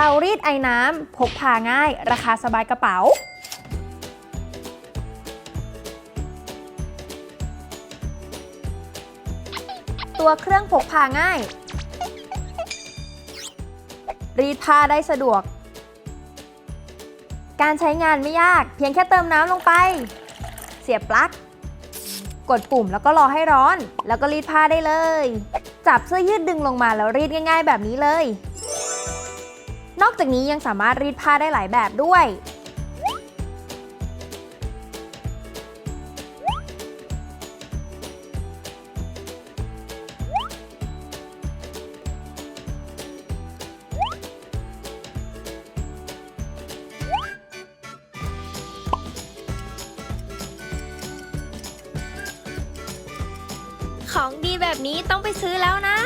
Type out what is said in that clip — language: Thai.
เตารีดไอ้น้ำพกพาง่าย ราคาสบายกระเป๋า ตัวเครื่องพกพาง่าย รีดผ้าได้สะดวก การใช้งานไม่ยาก เพียงแค่เติมน้ำลงไป เสียบปลั๊ก กดปุ่มแล้วก็รอให้ร้อน แล้วก็รีดผ้าได้เลย จับเสื้อยืดดึงลงมาแล้วรีดง่าย ๆ แบบนี้เลย อกจากนี้ยังสามารถรีดผ้าได้หลายแบบด้วย ของดีแบบนี้ต้องไปซื้อแล้วนะ